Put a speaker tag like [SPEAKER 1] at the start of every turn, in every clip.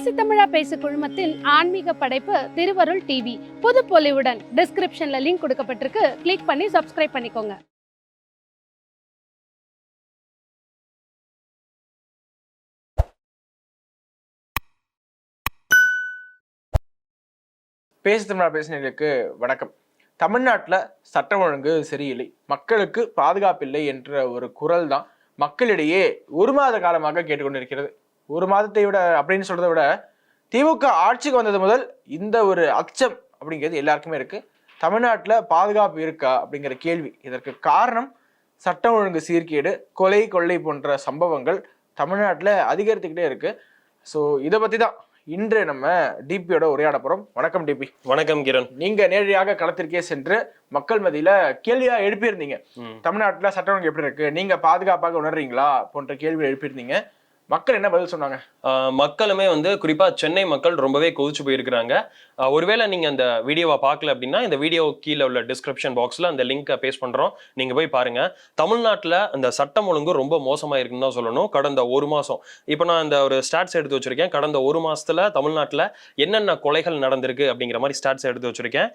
[SPEAKER 1] பேசு தமிழா பேசு குழுமத்தின் ஆன்மீக படைப்பு திருவருள் டிவி புது பொலிவுடன் டிஸ்கிரிப்ஷன்ல லிங்க் கொடுக்கப்பட்டிருக்கு. கிளிக் பண்ணி சப்ஸ்கிரைப் பண்ணிக்கோங்க.
[SPEAKER 2] பேசு தமிழா பேசினர்களுக்கு வணக்கம். தமிழ்நாட்டில் சட்டம் ஒழுங்கு சரியில்லை. மக்களுக்கு பாதுகாப்பு இல்லை என்ற ஒரு குரல் தான் மக்களிடையே ஒரு மாத காலமாக கேட்டுக்கொண்டிருக்கிறது. ஒரு மாதத்தை விட அப்படின்னு சொல்றதை விட திமுக ஆட்சிக்கு வந்தது முதல் இந்த ஒரு அச்சம் அப்படிங்கிறது எல்லாருக்குமே இருக்கு. தமிழ்நாட்டில் பாதுகாப்பு இருக்கா அப்படிங்கிற கேள்வி. இதற்கு காரணம் சட்டம் ஒழுங்கு சீர்கேடு கொலை கொள்ளை போன்ற சம்பவங்கள் தமிழ்நாட்டில் அதிகரித்துக்கிட்டே இருக்கு. ஸோ இதை பற்றி தான் இன்று நம்ம டிபியோட உரையாட போகிறோம் வணக்கம் டிபி
[SPEAKER 3] வணக்கம் கிரண்.
[SPEAKER 2] நீங்க நேரடியாக களத்திற்கே சென்று மக்கள் மத்தியில கேள்வியா எழுப்பியிருந்தீங்க. தமிழ்நாட்டுல சட்டம் ஒழுங்கு எப்படி இருக்கு? நீங்க பாதுகாப்பாக உணர்றீங்களா? போன்ற கேள்வி எழுப்பியிருந்தீங்க. மக்கள் என்ன பதில் சொன்னாங்க?
[SPEAKER 3] மக்களுமே வந்து குறிப்பாக சென்னை மக்கள் ரொம்பவே கொதிச்சு போயிருக்கிறாங்க. ஒருவேளை நீங்கள் அந்த வீடியோவை பார்க்கல அப்படின்னா இந்த வீடியோ கீழே உள்ள டிஸ்கிரிப்ஷன் பாக்ஸில் அந்த லிங்கை பேஸ்ட் பண்ணுறோம் நீங்கள் போய் பாருங்கள் தமிழ்நாட்டில் அந்த சட்டம் ஒழுங்கு ரொம்ப மோசமாக இருக்குன்னு தான் சொல்லணும். கடந்த ஒரு மாதம் இப்போ நான் இந்த ஒரு ஸ்டாட்ஸ் எடுத்து வச்சுருக்கேன். கடந்த ஒரு மாதத்தில் தமிழ்நாட்டில் என்னென்ன கொலைகள் நடந்திருக்கு அப்படிங்கிற மாதிரி ஸ்டாட்ஸ் எடுத்து வச்சுருக்கேன்.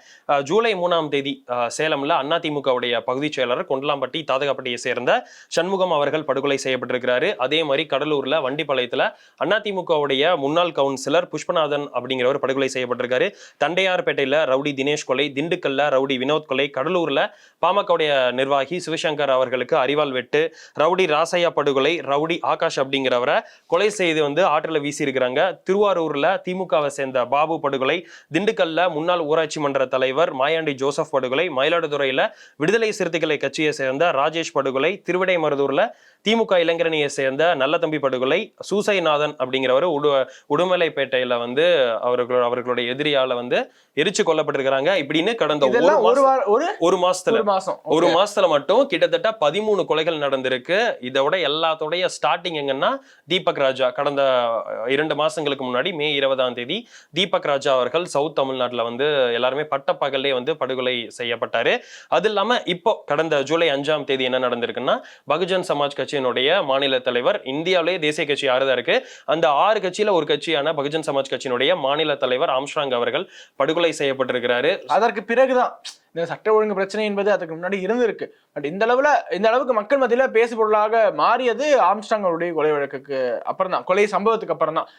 [SPEAKER 3] ஜூலை மூணாம் தேதி சேலமில் அதிமுகவுடைய பகுதிச் செயலாளர் கொண்டலாம்பட்டி தாதகாப்பட்டியை சேர்ந்த சண்முகம் அவர்கள் படுகொலை செய்யப்பட்டிருக்கிறாரு. அதே மாதிரி கடலூரில் வண்டிப்பாளையத்தில் அதிமுகவுடைய முன்னாள் கவுன்சிலர் புஷ்பநாதன் அப்படிங்கிறவர் படுகொலை செய்யப்பட்டிருக்காரு. தண்டையார்பேட்டையில் ரவுடி தினேஷ் கொலை திண்டுக்கல்ல ரவுடி வினோத் கொலை கடலூரில் பாமகவுடைய நிர்வாகி சிவசங்கர் அவர்களுக்கு அறிவால் வெட்டு ரவுடி ராசையா படுகொலை ரவுடி ஆகாஷ் அப்படிங்கிறவரை கொலை செய்து வந்து ஆற்றில் வீசியிருக்கிறாங்க. திருவாரூரில் திமுகவை சேர்ந்த பாபு படுகொலை திண்டுக்கல்ல முன்னாள் ஊராட்சி மன்ற தலைவர் மாயாண்டி ஜோசப் படுகொலை மயிலாடுதுறையில் விடுதலை சிறுத்தைகளை கட்சியை சேர்ந்த ராஜேஷ் படுகொலை திருவிடைமருதூரில் திமுக இளைஞரணியை சேர்ந்த நல்லதம்பி படுகொலை சூசைநாதன் அப்படிங்கிறவர் உடு உடுமலைப்பேட்டையில வந்து அவர்கள் அவர்களுடைய எதிரியால வந்து எரிச்சு கொல்லப்பட்டிருக்கிறாங்க. இப்படின்னு கடந்த ஒரு
[SPEAKER 2] ஒரு
[SPEAKER 3] மாசத்துல.
[SPEAKER 2] மாசம்.
[SPEAKER 3] ஒரு. மாசத்துல மட்டும் கிட்டத்தட்ட பதிமூணு கொலைகள் நடந்திருக்கு. இதோட எல்லாத்தோடைய ஸ்டார்டிங் எங்கன்னா தீபக் ராஜா. கடந்த இரண்டு மாசங்களுக்கு முன்னாடி மே இருபதாம் தேதி தீபக் ராஜா அவர்கள் சவுத் தமிழ்நாட்டுல வந்து எல்லாருமே பட்டப்பகல்லே வந்து படுகொலை செய்யப்பட்டாரு. அது இல்லாம இப்போ கடந்த ஜூலை அஞ்சாம் தேதி என்ன நடந்திருக்குன்னா பகுஜன் சமாஜ் கட்சியினுடைய மாநில தலைவர். இந்தியாவிலேயே தேசிய கட்சி ஆறுதா இருக்கு? அந்த ஆறு கட்சியில ஒரு கட்சியான பகுஜன் சமாஜ் கட்சியினுடைய மாநில தலைவர் ஆம்ஸ்ட்ராங் அவர்கள் படுகொலை செய்யப்பட்டிருக்கிறாரு.
[SPEAKER 2] அதற்கு பிறகுதான். இந்த சட்ட ஒழுங்கு பிரச்சனை என்பது அதுக்கு முன்னாடி இருந்திருக்கு. பட் இந்த அளவுல இந்த அளவுக்கு மக்கள் மத்தியில பேசு பொருளாக மாறியது ஆம்ஸ்டாங் அவருடைய கொலை வழக்குக்கு அப்புறம் தான் கொலை சம்பவத்துக்கு அப்புறம் தான்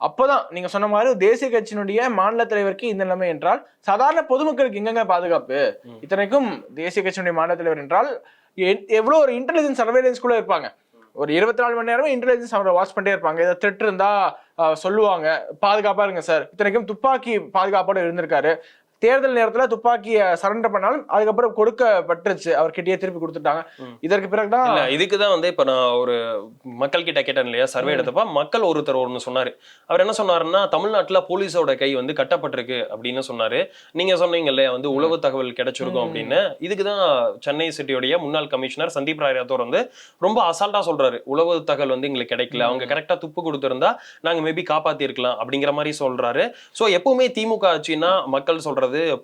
[SPEAKER 2] அப்போதான் நீங்க சொன்ன மாதிரி தேசிய கட்சியினுடைய மாநில தலைவருக்கு இந்த நிலைமை என்றால் சாதாரண பொதுமக்களுக்கு எங்கெங்க பாதுகாப்பு. இத்தனைக்கும் தேசிய கட்சியினுடைய மாநில தலைவர் என்றால் எ- ஒரு இன்டெலிஜென்ஸ் சர்வேலன்ஸ் கூட இருப்பாங்க. ஒரு இருபத்தி நாலு மணி நேரமும் இன்டெலிஜென்ஸ் அவரை வாட்ச் பண்ணிட்டே இருப்பாங்க. ஏதாவது த்ரெட் இருந்தா சொல்லுவாங்க. பாதுகாப்பா இருங்க சார் இத்தனைக்கும் துப்பாக்கி பாதுகாப்போட இருந்திருக்காரு. தேர்தல் நேரத்துல துப்பாக்கியை சரண்டர் பண்ணாலும் அதுக்கப்புறம் கொடுக்கப்பட்டுருச்சு. அவர் கிட்டயே திருப்பி கொடுத்துட்டாங்க. இதற்கு பிறகுதான்
[SPEAKER 3] இதுக்குதான் வந்து இப்ப நான் ஒரு மக்கள் கிட்ட கேட்டேன் இல்லையா? சர்வே எடுத்தப்ப மக்கள் ஒருத்தர் ஒண்ணு சொன்னாரு. அவர் என்ன சொன்னாருன்னா தமிழ்நாட்டுல போலீஸோட கை வந்து கட்டப்பட்டிருக்கு அப்படின்னு சொன்னாரு. நீங்க சொன்னீங்க இல்லையா? வந்து உளவு தகவல் கிடைச்சிருக்கும். அப்படின்னு. இதுக்குதான் சென்னை சிட்டியுடைய முன்னாள் கமிஷனர் சந்தீப் ராய் ராத்தோர் வந்து ரொம்ப அசால்ட்டா சொல்றாரு. உளவு தகவல் வந்து எங்களுக்கு கிடைக்கல. அவங்க. கரெக்டா துப்பு கொடுத்திருந்தா நாங்க மேபி காப்பாத்தி இருக்கலாம் அப்படிங்கிற மாதிரி சொல்றாரு. சோ எப்பவுமே திமுக ஆட்சின்னா மக்கள்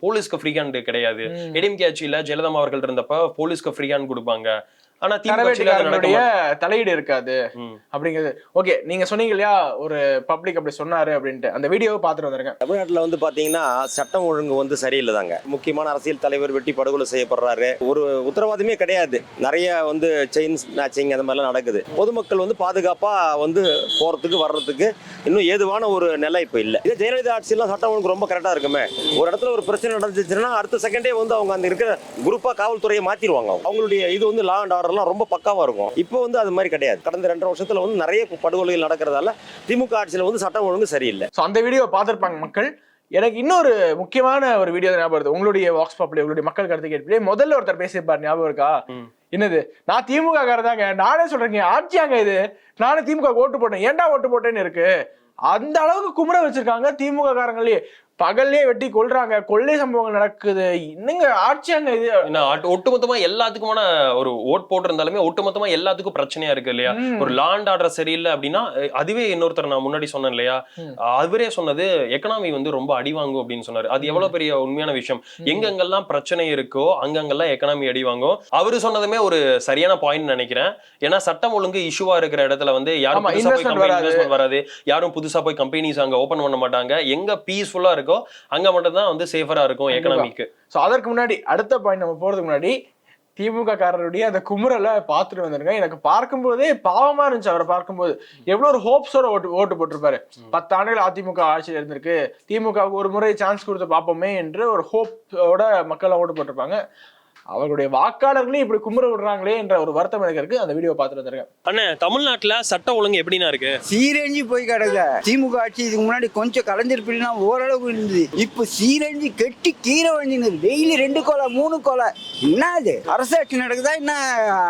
[SPEAKER 3] போலீஸ்க்கு ஃப்ரீ ஹேண்ட் கிடையாது
[SPEAKER 2] ம்.
[SPEAKER 3] ஏடிஎம்கே ஆட்சியில ஜெயலலிதா அவர்கள் இருந்தப்ப போலீஸ்க்கு ஃப்ரீ ஹேண்ட் கொடுப்பாங்க ஆனா
[SPEAKER 2] தரவேட்டிக்காரனுடைய தலையீடு இருக்காது. அப்படிங்கிறது. ஓகே நீங்க சொன்னீங்க இல்லையா ஒரு பப்ளிக் அப்படி சொன்னாரு அப்படின்ட்டு. அந்த வீடியோவை பார்த்துட்டு வந்துருங்க.
[SPEAKER 4] தமிழ்நாட்டில் வந்து பார்த்தீங்கன்னா சட்டம் ஒழுங்கு வந்து சரியில்லை தாங்க முக்கியமான அரசியல் தலைவர் வெட்டி படுகொலை செய்யப்படுறாரு. ஒரு உத்தரவாதமே கிடையாது. நிறைய வந்து செயின் ஸ்நாச்சிங் அந்த மாதிரிலாம் நடக்குது. பொதுமக்கள் வந்து பாதுகாப்பாக வந்து போகிறதுக்கு வர்றதுக்கு இன்னும் ஏதுவான ஒரு நிலை இப்போ இல்லை. இதே ஜெயலலிதா ஆட்சியெல்லாம் சட்டம் ஒழுங்கு ரொம்ப கரெக்டாக இருக்குமே. ஒரு இடத்துல ஒரு பிரச்சனை நடந்துச்சுன்னா அடுத்த செகண்டே வந்து அவங்க அந்த இருக்கிற குரூப்பாக காவல்துறையை மாற்றிடுவாங்க அவங்களுடைய இது வந்து லா அண்ட் ஆர்டர்லாம் ரொம்ப பக்காவாக இருக்கும். இப்போ வந்து அது மாதிரி கிடையாது. கடந்த ரெண்டரை வருஷத்தில் வந்து நிறைய படுகொலைகள் நடக்கிறதால திமுக ஆட்சியில் வந்து சட்டம் ஒழுங்கு சரியில்லை.
[SPEAKER 2] ஸோ அந்த வீடியோ பார்த்துருப்பாங்க மக்கள். எனக்கு இன்னொரு முக்கியமான ஒரு வீடியோ ஞாபகம் வருது. உங்களுடைய வாக்ஸ் பாப்ல உங்களுடைய மக்கள் கருத்து கேட்பிலே முதல்ல ஒருத்தர் பேசியிருப்பார் ஞாபகம் இருக்கா. என்னது? நான் திமுக காரதாங்க நானே சொல்றேங்க. ஆட்சியாங்க இது. நானே திமுக ஓட்டு போட்டேன். ஏன்டா ஓட்டு போட்டேன்னு இருக்கு? அந்த அளவுக்கு குமுற வச்சிருக்காங்க திமுக காரங்களே பகல்லே வெட்டி கொல்றாங்க. கொள்ளை சம்பவங்கள் நடக்குது. என்னங்க ஆட்சியாங்க இது?
[SPEAKER 3] ஒட்டுமொத்தமா எல்லாத்துக்குமான ஒரு ஓட் போட்டிருந்தாலுமே ஒட்டுமொத்தமா எல்லாத்துக்கும் பிரச்சனையா இருக்கு இல்லையா. ஒரு லாண்ட் ஆர்டர் சரியில்லை அப்படின்னா அதுவே இன்னொருத்தர் நான் முன்னாடி சொன்னேன் இல்லையா? அவரே சொன்னது எக்கனாமி வந்து ரொம்ப அடி வாங்கும் அப்படின்னு சொன்னாரு. அது எவ்வளவு பெரிய உண்மையான விஷயம். எங்கெங்கெல்லாம் பிரச்சனை இருக்கோ அங்கங்கெல்லாம் எக்கனாமி அடி வாங்கும். அவரு சொன்னதுமே ஒரு சரியான பாயிண்ட் நினைக்கிறேன். ஏன்னா சட்டம் ஒழுங்கு இஷ்யூவா இருக்கிற இடத்துல வந்து யாரும் புதுசா போய்
[SPEAKER 2] வராது.
[SPEAKER 3] யாரும் புதுசா போய் கம்பெனிஸ் அங்க ஓபன் பண்ண மாட்டாங்க. எங்க பீஸ்ஃபுல்லா இருக்கோ அங்க மட்டும் தான் வந்து சேஃபரா இருக்கும். எக்கனாமிக்கு
[SPEAKER 2] ஸோ அதற்கு முன்னாடி அடுத்த பாயிண்ட் நம்ம போறதுக்கு முன்னாடி திமுக காரருடைய அந்த குமுறலை பார்த்துட்டு வந்துருங்க. எனக்கு பார்க்கும்போதே பாவமா இருந்துச்சு அவரை பார்க்கும்போது. எவ்வளவு ஒரு ஹோப்ஸோட ஓட்டு ஓட்டு போட்டிருப்பாரு. பத்து ஆண்டுகள் அதிமுக ஆட்சியில் இருந்திருக்கு. திமுகவுக்கு ஒரு முறை சான்ஸ் கொடுத்து பார்ப்போமே என்று ஒரு ஹோப்போட மக்கள் ஓட்டு போட்டிருப்பாங்க. அவர்களுடைய வாக்காளர்களே இப்படி குமுற விடுறாங்களே என்ற ஒரு வருத்தம் எனக்கு இருக்கு. அந்த வீடியோ பார்த்துட்டு வந்துருங்க
[SPEAKER 3] அண்ணே தமிழ்நாட்டுல சட்ட ஒழுங்கு எப்படின்னா இருக்கு?
[SPEAKER 5] சீரஞ்சி போய் கிடக்கு திமுக ஆட்சி இதுக்கு முன்னாடி கொஞ்சம் கலைஞ்சிருப்பினா ஓரளவு இருந்தது. இப்ப சீரஞ்சி கெட்டி கீரை வழிஞ்சுன்னு டெய்லி ரெண்டு கொலை மூணு கொலை. என்ன இது? அரசாட்சி நடக்குதா? என்ன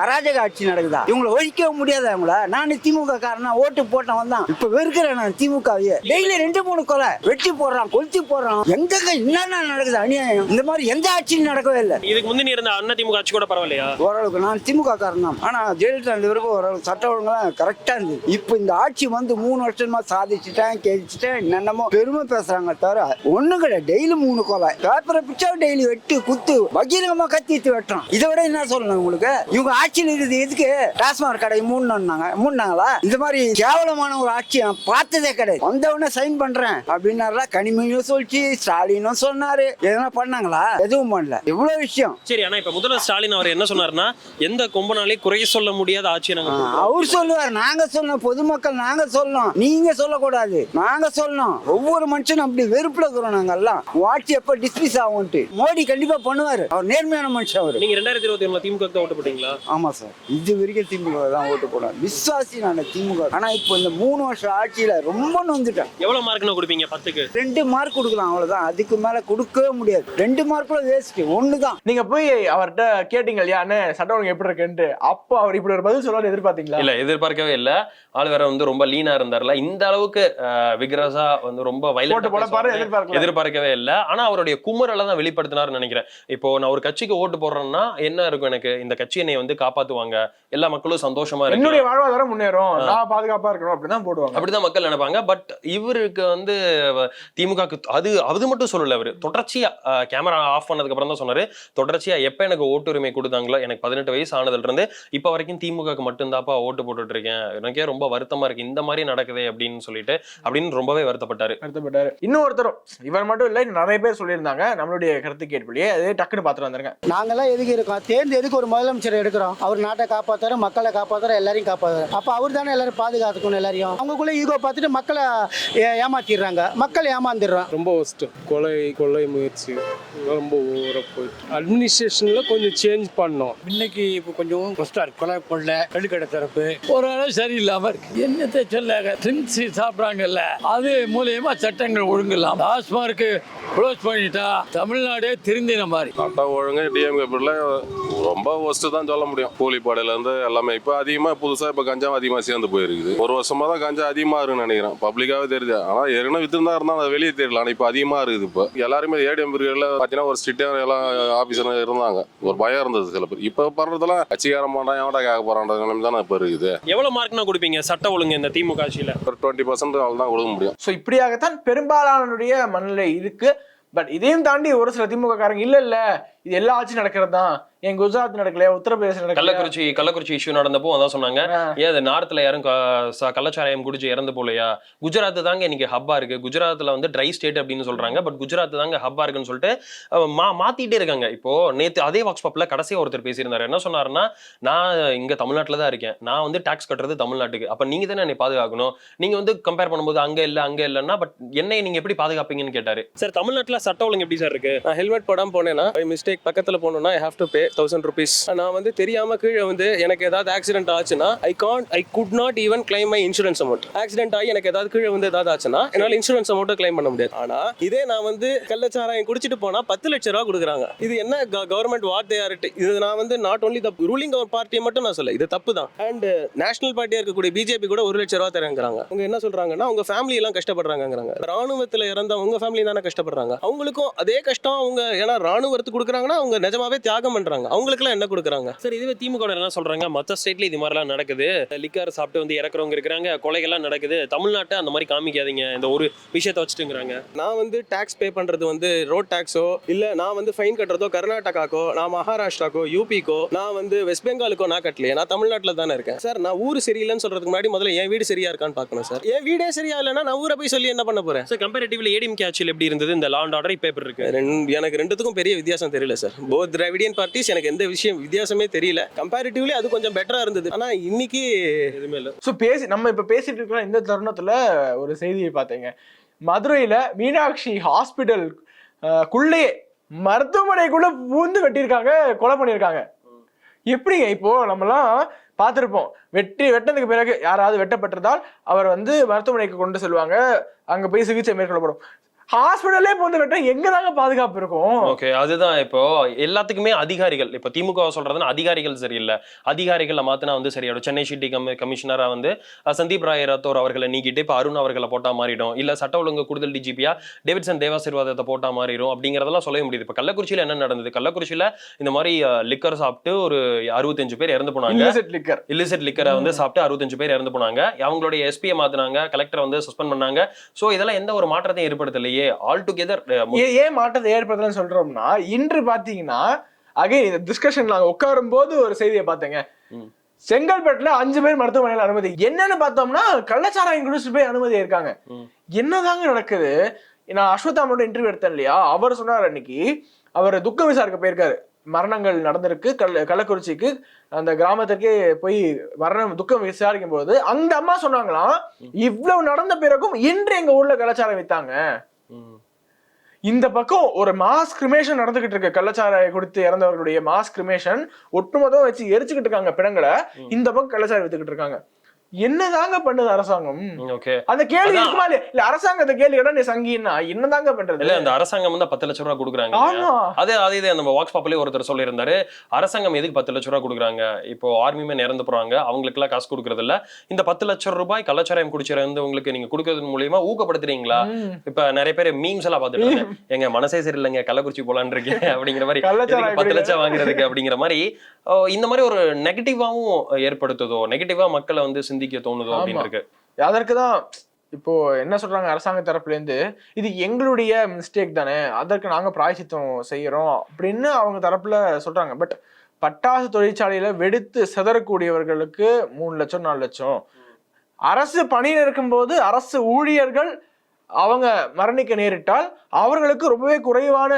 [SPEAKER 5] அராஜக ஆட்சி நடக்குதா? இவங்களை ஒழிக்க முடியாதா இவங்கள? நான் திமுக காரனா ஓட்டு போட்டேன் வந்தான் இப்ப வெறுக்கிறேன் நான் திமுகவையே. டெய்லி ரெண்டு மூணு கொலை. வெட்டி போடுறான் கொளுத்தி போடுறான். எங்கங்க என்னென்ன நடக்குது? அநியாயம். இந்த மாதிரி எந்த ஆட்சியும் நடக்கவே இல்லை.
[SPEAKER 3] இதுக்கு முந்தி அண்ணா திமுக ஆட்சி கூட பரவாயில்லையா?
[SPEAKER 5] ஓரளவுக்கு நான் திமுக காரன் தான். ஆனா ஜெயலலிதா ரெண்டு பேருக்கும் ஓரளவுக்கு சட்ட ஒழுங்கெல்லாம் கரெக்டா இருந்தது. இப்போ இந்த ஆட்சி வந்து மூணு வருஷமா சாதிச்சுட்டேன் கேட்டுட்டேன் என்னென்னமோ பெருமை பேசுறாங்க தவிர ஒண்ணும் கிடையாது. டெய்லி மூணு கொலை. பேப்பரை பிச்சா டெய்லி வெட்டு குத்து பகீரங்கமா கத்திட்டு வெட்டுறான். இதை விட என்ன சொல்லணும் உங்களுக்கு? இவங்க ஆட்சியில் இருக்குது எதுக்கு டாஸ்மாக் கடை மூணுனாங்க மூணுனாங்களா இந்த மாதிரி கேவலமான ஒரு ஆட்சி நான் பார்த்ததே கிடையாது. வந்தவொடனே சைன் பண்றேன் அப்படின்னாரா கனிமொழியும் சொல்லிச்சு ஸ்டாலினும் சொன்னாரு. எதனா பண்ணாங்களா? எதுவும் பண்ணல. இவ்வளவு விஷயம்.
[SPEAKER 3] சரி ஆனா இப்ப முதல்வர் ஸ்டாலின் அவர் என்ன சொன்னாருன்னா எந்த கொம்பனாலே குறை சொல்ல முடியாத ஆட்சியை நாங்க.
[SPEAKER 5] அவர் சொல்லுவார் நாங்க சொல்லணும் பொதுமக்கள் நாங்க சொல்லணும் நீங்க சொல்லக்கூடாது நாங்க சொல்லணும் ஒவ்வொரு மனுஷனும் அப்படி வெறுப்புல இருக்கிறோம் நாங்க எல்லாம் வாட்சி எப்ப டிஸ்மிஸ் ஆகும்ட்டு மோடி கண்டிப்பா பண்ணுவாரு அவர் நேர்மையான மனுஷன் அவரு.
[SPEAKER 3] நீங்க ரெண்டாயிரத்தி இருபத்தி ஒண்ணுல திமுக தான் ஓட்டு போட்டீங்களா?
[SPEAKER 5] ஆமா சார் இது வரைக்கும் திமுக தான் ஓட்டு போடுவேன் விசுவாசி நான் திமுக ஆனா இப்போ இந்த மூணு வருஷம் ஆட்சியில ரொம்ப நொந்துட்டேன்.
[SPEAKER 3] எவ்வளவு மார்க்னா கொடுப்பீங்க பத்துக்கு?
[SPEAKER 5] ரெண்டு மார்க் கொடுக்கலாம் அவ்வளவுதான். அதுக்கு மேல கொடுக்கவே முடியாது. ரெண்டு மார்க்ல வேஸ்ட் ஒண்ணுதான்.
[SPEAKER 2] நீங்க போய் அவர்கிட்ட கேட்டீங்க இல்லையா சட்டம் ஒழுங்கு எப்படி இருக்குன்ட்டு? அப்போ அவர் இப்படி ஒரு பதில் சொல்லுவாரு எதிர்பார்த்தீங்களா?
[SPEAKER 3] இல்ல எதிர்பார்க்கவே இல்ல. ஆள் வேற வந்து ரொம்ப லீனா இருந்தார்ல. இந்த அளவுக்கு விக்ரஸா வந்து ரொம்ப
[SPEAKER 2] எதிர்பார்க்கல.
[SPEAKER 3] எதிர்பார்க்கவே இல்ல. ஆனா அவருடைய குமுறலை தான் வெளிப்படுத்தினார்னு நினைக்கிறேன். இப்போ நான் ஒரு கட்சிக்கு ஓட்டு போடுறேன்னா என்ன இருக்கும் எனக்கு? இந்த கட்சி என்னை வந்து காப்பாத்துவாங்க. எல்லா மக்களும் சந்தோஷமா இருக்கு
[SPEAKER 2] என்னுடைய வாழ்வாதாரம் முன்னேறும். நான் பாதுகாப்பா இருக்கணும் அப்படிதான் போடுவாங்க.
[SPEAKER 3] அப்படிதான் மக்கள் நினைப்பாங்க. பட் இவருக்கு வந்து திமுக அது அது மட்டும் சொல்லல அவரு. தொடர்ச்சியா கேமரா ஆஃப் பண்ணதுக்கு அப்புறம் தான் சொன்னாரு. தொடர்ச்சியா எப்ப எனக்கு ஓட்டுரிமை கொடுத்தாங்களோ எனக்கு பதினெட்டு வயசு ஆனதுல இருந்து இப்ப வரைக்கும் திமுகக்கு மட்டும்தாப்பா ஓட்டு போட்டுட்டு இருக்கேன் எனக்கே ரொம்ப வருத்தமா இருக்கு. இந்த மாதிரி நடக்குதே அப்படின்னு சொல்லிட்டு அப்படின்னு ரொம்பவே வருத்தப்பட்டாரு.
[SPEAKER 2] வருத்தப்பட்டாரு. இன்னொருத்தரும் இவர் மட்டும் இல்ல நிறைய பேர் சொல்லியிருந்தாங்க. நம்மளுடைய கருத்து கேட்பலையே அதே டக்குன்னு பாத்துட்டு வந்துருங்க.
[SPEAKER 6] நாங்கெல்லாம் எதுக்கு இருக்கோம்? தேர்ந்து எதுக்கு ஒரு முதலமைச்சர் எடுக்கிறோம்? அவர் நாட்டை காப்பாத்துற மக்களை காப்பாத்துற எல்லாரையும் காப்பாத்துற அப்ப அவர் தானே எல்லாரும் பாதுகாத்துக்கணும் எல்லாரையும். அவங்களுக்குள்ள ஈகோ பார்த்துட்டு மக்களை ஏ- ஏமாத்திடுறாங்க. மக்கள் ஏமாந்துடுறோம்
[SPEAKER 7] ரொம்ப ஒஸ்ட்டு கொலை கொலை முயற்சி. ரொம்ப ஓவராக போயிட்டு. அட்மினிஸ்ட்ரேஷனில் கொஞ்சம் சேஞ்ச் பண்ணோம்.
[SPEAKER 8] இன்னைக்கு இப்போ கொஞ்சம் கஷ்டம் இருக்கு. கொலை கொள்ளை கள்ளுக்கடை தரப்பு. ஒரு அளவு சரியில்லாம இருக்கு. என்னத்தை சொல்ல ட்ரிங்க்ஸ் சாப்பிட்றாங்கல்ல. அது மூலியமா சட்டங்கள் ஒழுங்கலாம். டாஸ்மார்க்கு க்ளோஸ் பண்ணிட்டா தமிழ்நாடே திருந்தின மாதிரி.
[SPEAKER 9] சட்டம் ஒழுங்கு டிஎம்கே பிள்ளை ரொம்ப ஒஸ்ட்டு தான் சொல்ல முடியும். கூலிப்படையிலேருந்து எல்லாமே இப்போ அதிகமாக புதுசாக இப்போ கஞ்சா அதிகமாக சேர்ந்து போயிருக்குது. ஒரு வருஷமாக தான் கஞ்சா அதிகமாக இருக்குன்னு நினைக்கிறேன். பப்ளிக்காகவே தெரியுது ஆனால் ஏற்கனவே வித்துருந்தா இருந்தால் அது வெளியே தெரியல ஆனால் இப்போ அதிகமாக இருக்குது இப்போ. எல்லாருமே ஏடிஎம் பிரிவில் பார்த்தீங்கன்னா ஒரு ஸ்ட்ரிக்டாக எல்லாம் ஆஃபீஸர் இருந்தாங்க. ஒரு பயம் இருந்தது சில பேர். இப்போ பண்ணுறதுல கட்சிக்கார மாட்டான் எவன்டா கேட்க போகிறான்ற நிலைமை தானே இப்போ இருக்குது.
[SPEAKER 3] எவ்வளவு மார்க்னா கொடுப்பீங்க? சட்ட ஒழுங்கு இந்த திமுக ஆட்சியில?
[SPEAKER 9] ஒரு டுவெண்ட்டி பர்சன்ட் அவள் தான் கொடுக்க முடியும்.
[SPEAKER 2] ஸோ இப்படியாகத்தான் பெரும்பாலானுடைய மனநிலை இருக்கு. பட் இதையும் தாண்டி ஒரு சில திமுக காரங்க இல்ல இல்ல இது எல்லா ஆட்சியும் நடக்கிறது தான் என் குஜராத் நடக்கல உத்தரப்பிரதேசம் நடக்கல
[SPEAKER 3] கள்ளக்குறிச்சி கள்ளக்குறிச்சி இஷ்யூ நடந்தப்போ அதான் சொன்னாங்க. ஏன் அது நார்த்ல யாரும் கள்ளச்சாராயம் குடிச்சு இறந்து போலையா குஜராத் தாங்க இன்னைக்கு ஹப்பா இருக்கு. குஜராத்ல வந்து ட்ரை ஸ்டேட் அப்படின்னு சொல்றாங்க. பட் குஜராத் தாங்க ஹப்பா இருக்குன்னு சொல்லிட்டு மா மாத்திட்டே இருக்காங்க. இப்போ நேத்து அதே வாக்ஸ் பாப்ல கடைசியா ஒருத்தர் பேசியிருந்தாரு. என்ன சொன்னாருன்னா நான் இங்க தமிழ்நாட்டுல தான் இருக்கேன். நான் வந்து டாக்ஸ் கட்டுறது தமிழ்நாட்டுக்கு. அப்ப நீங்க தானே என்னை பாதுகாக்கணும். நீங்க வந்து கம்பேர் பண்ணும்போது அங்க இல்ல அங்க இல்லன்னா பட் என்னை நீங்க எப்படி பாதுகாப்பீங்கன்னு கேட்டாரு. சார் தமிழ்நாட்டுல சட்ட ஒழுங்கு எப்படி சார் இருக்கு?
[SPEAKER 7] நான் ஹெல்மெட் போடாமல் போனேன்னா பை மிஸ்டேக்
[SPEAKER 10] பக்கத்தில் போகணுன்னா I have to pay thousand rupees நான் வந்து தெரியாமல் கீழே வந்து எனக்கு ஏதாவது ஆக்சிடென்ட் ஆச்சுன்னா I can I could not even claim my insurance amount accident ஆகி எனக்கு ஏதாவது கீழே வந்து ஏதாவது ஆச்சுன்னா என்னால் இன்சூரன்ஸ் அமௌண்ட்டை கிளைம் பண்ண முடியாது. ஆனால் இதே நான் வந்து கள்ளச்சாராயம் குடிச்சிட்டு போனால் பத்து லட்ச ரூபா கொடுக்குறாங்க. இது என்ன கவர்மெண்ட் வாட் தே ஆர் இது நான் வந்து நாட் ஓன்லி த ரூலிங் பார்ட்டியை மட்டும் நான் சொல்ல இது தப்பு தான் அண்ட் நேஷனல் பார்ட்டியாக இருக்கக்கூடிய பிஜேபி கூட ஒரு லட்ச ரூபா தரங்கிறாங்க அவங்க என்ன சொல்றாங்கன்னா அவங்க ஃபேமிலி எல்லாம் கஷ்டப்படுறாங்கிறாங்க ராணுவத்தில் இறந்த உங்க ஃபேமிலி தானே கஷ்டப்படுறாங்க. அவங்களுக்கும் அதே கஷ்டம் அவங்க ஏன்னா ராணுவத்துக்கு கொடுக்குறாங்கன்னா அவங்க நிஜமாவே தியாகம் பண்றாங்க. அவங்களுக்குலாம் என்ன கொடுக்குறாங்க?
[SPEAKER 3] சார் இதுவே திமுக என்ன சொல்றாங்க? மற்ற ஸ்டேட்ல இது மாதிரிலாம் நடக்குது. லிக்கர் சாப்பிட்டு வந்து இறக்குறவங்க இருக்கிறாங்க கொலைகள்லாம் நடக்குது. தமிழ்நாட்டை அந்த மாதிரி காமிக்காதீங்க. இந்த ஒரு விஷயத்தை வச்சுட்டுங்கிறாங்க.
[SPEAKER 10] நான் வந்து டாக்ஸ் பே பண்றது வந்து ரோட் டாக்ஸோ இல்ல நான் வந்து ஃபைன் கட்டுறதோ கர்நாடகாக்கோ நான் மகாராஷ்டிராக்கோ யூபிக்கோ நான் வந்து வெஸ்ட் பெங்காலுக்கோ நான் கட்டலையே. நான் தமிழ்நாட்டில் தானே இருக்கேன். சார் நான் ஊர் சரியில்லைன்னு சொல்றதுக்கு முன்னாடி முதல்ல என் வீடு சரியா இருக்கான்னு பார்க்கணும் சார். என் வீடே சரியா இல்லைன்னா நான் ஊரை போய் சொல்லி என்ன பண்ண போறேன்?
[SPEAKER 3] சார் கம்பேரிட்டிவ்ல ஏடிஎம் ஆட்சியில் எப்படி இருந்தது? இந்த லா அண்ட் ஆர்டர் இப்போ எப்படி இருக்கு
[SPEAKER 10] எனக்கு ரெண்டுத்துக்கும் பெரிய வித்தியாசம் தெரியல சார். போத் திராவிடியன் பார்ட்டிஸ் எனக்கு எந்த விஷயம் வித்தியாசமே தெரியல. கம்பேரிட்டிவ்லி அது கொஞ்சம் பெட்டரா இருந்தது. ஆனா இன்னைக்கு
[SPEAKER 3] எதுவுமே இல்லை.
[SPEAKER 2] ஸோ பேசி நம்ம இப்ப பேசிட்டு இருக்கிற இந்த தருணத்துல ஒரு செய்தியை பார்த்தேங்க. மதுரையில மீனாட்சி ஹாஸ்பிட்டல் குள்ளே மருத்துவமனைக்குள்ள பூந்து வெட்டியிருக்காங்க கொலை பண்ணியிருக்காங்க. எப்படிங்க இப்போ நம்மலாம் பார்த்துருப்போம். வெட்டி வெட்டதுக்கு பிறகு யாராவது வெட்டப்பட்டிருந்தால் அவர் வந்து மருத்துவமனைக்கு கொண்டு செல்வாங்க. அங்க போய் சிகிச்சை மேற்கொள்ளப்படும். ஹாஸ்பிட்டல்லே பூந்து வெட்ட எங்க தாங்க பாதுகாப்பு இருக்கும்?
[SPEAKER 3] ஓகே அதுதான் இப்போ. எல்லாத்துக்குமே அதிகாரிகள் இப்போ திமுக சொல்றதுன்னா அதிகாரிகள் சரியில்லை. அதிகாரிகளை மாத்தினா வந்து சரியாயிடும் சென்னை சிட்டி கமி கமிஷனரா வந்து சந்தீப் ராய் ரத்தோர் அவர்களை நீக்கிட்டு இப்போ அருண் அவர்களை போட்டா மாறிடும். இல்ல சட்ட ஒழுங்கு கூடுதல் டிஜிபியா டேவிட்சன் தேவாசீர்வாதத்தை போட்டா மாறிடும் அப்படிங்கறதெல்லாம் சொல்ல முடியுது. இப்போ கள்ளக்குறிச்சியில என்ன நடந்தது? கள்ளக்குறிச்சியில இந்த மாதிரி லிக்கர் சாப்பிட்டு ஒரு அறுபத்தஞ்சு பேர் இறந்து போனாங்க.
[SPEAKER 2] Liquor.
[SPEAKER 3] இல்லிசிட் லிக்கரை வந்து சாப்பிட்டு அறுபத்தஞ்சு பேர் இறந்து போனாங்க. அவங்களுடைய எஸ்பியை மாத்தினாங்க கலெக்டரை வந்து சஸ்பெண்ட் பண்ணாங்க. சோ இதெல்லாம் எந்த ஒரு மாற்றத்தையும் ஏற்படுத்தலையே ஆல் டுகெதர்
[SPEAKER 2] ஏ- ஏன் மாற்றத்தை ஏற்படுத்தலன்னு சொல்றோம்னா இன்று பாத்தீங்கன்னா அகைன் இந்த டிஸ்கஷன் நாங்க உட்காரும் போது ஒரு செய்தியை பார்த்தேங்க. செங்கல்பட்டுல அஞ்சு பேர் மருத்துவமனையில் அனுமதி. என்னன்னு பார்த்தோம்னா கள்ளச்சாராயம் குடிச்சிட்டு போய் அனுமதி இருக்காங்க. என்னதாங்க நடக்குது? நான் அஸ்வத்தாமனோட இன்டர்வியூ எடுத்தேன் இல்லையா? அவர் சொன்னார் அன்னைக்கு அவர் துக்க விசாரிக்க போயிருக்காரு. மரணங்கள் நடந்திருக்கு கள்ள கள்ளக்குறிச்சிக்கு அந்த கிராமத்துக்கே போய் மரணம் துக்கம் விசாரிக்கும் போது அந்த அம்மா சொன்னாங்களாம் இவ்வளவு நடந்த பிறகும் இன்று எங்க ஊர்ல கள்ளச்சாரம் வித்தாங்க. இந்த பக்கம் ஒரு மாஸ் கிரிமேஷன் நடந்துகிட்டு இருக்கு. கள்ளச்சாராய குடித்து இறந்தவர்களுடைய மாஸ் கிரிமேஷன் ஒட்டுமொத்தம் வச்சு எரிச்சுக்கிட்டு இருக்காங்க பிணங்களை. இந்த பக்கம் கள்ளச்சாரம் வித்துக்கிட்டு இருக்காங்க. என்னதாங்க பண்ணுது அரசாங்கம்?
[SPEAKER 3] ஓகே.
[SPEAKER 2] அந்த கேள்வி. இருக்குமா? இல்ல அரசாங்கத்தை கேள்வி கேட்டா நீ சங்கின்னா என்னதாங்க பண்றது?
[SPEAKER 3] இல்ல அந்த அரசாங்கம் வந்து பத்து லட்ச ரூபா கொடுக்குறாங்க அதே அதே இதே நம்ம வாக்ஸ் பாப்பிலே ஒருத்தர் சொல்லியிருந்தாரு அரசாங்கம் எதுக்கு பத்து லட்ச ரூபா கொடுக்குறாங்க? இப்போ ஆர்மி மேன் இறந்து போறாங்க அவங்களுக்குலாம் காசு கொடுக்கறது இல்ல. இந்த பத்து லட்சம் ரூபாய் கள்ளச்சாராயம் குடிச்சிருந்து நீங்க கொடுக்கறது மூலியமா ஊக்கப்படுத்துறீங்களா. இப்ப நிறைய பேர் மீம்ஸ் எல்லாம் இருக்காங்க. எங்க மனசே சரியில்லைங்க கள்ளக்குறிச்சி போலான்னு இருக்கேன் அப்படிங்கிற மாதிரி. பத்து லட்சம் வாங்குறதுக்கு அப்படிங்கிற மாதிரி இந்த மாதிரி ஒரு நெகட்டிவாவும் ஏற்படுத்துதோ நெகட்டிவா மக்களை வந்து சிந்திக்க தோணுதோ அப்படின்னு இருக்கு
[SPEAKER 2] அதற்கு தான் இப்போ என்ன சொல்றாங்க அரசாங்க தரப்புல இருந்து இது எங்களுடைய மிஸ்டேக் தானே அதற்கு நாங்க பிராயசித்தம் செய்யறோம் அப்படின்னு அவங்க தரப்புல சொல்றாங்க. பட் பட்டாசு தொழிற்சாலையில வெடித்து சிதறக்கூடியவர்களுக்கு மூணு லட்சம் நாலு லட்சம். அரசு பணியில் இருக்கும்போது அரசு ஊழியர்கள் அவங்க மரணிக்க நேரிட்டால் அவர்களுக்கு ரொம்பவே குறைவான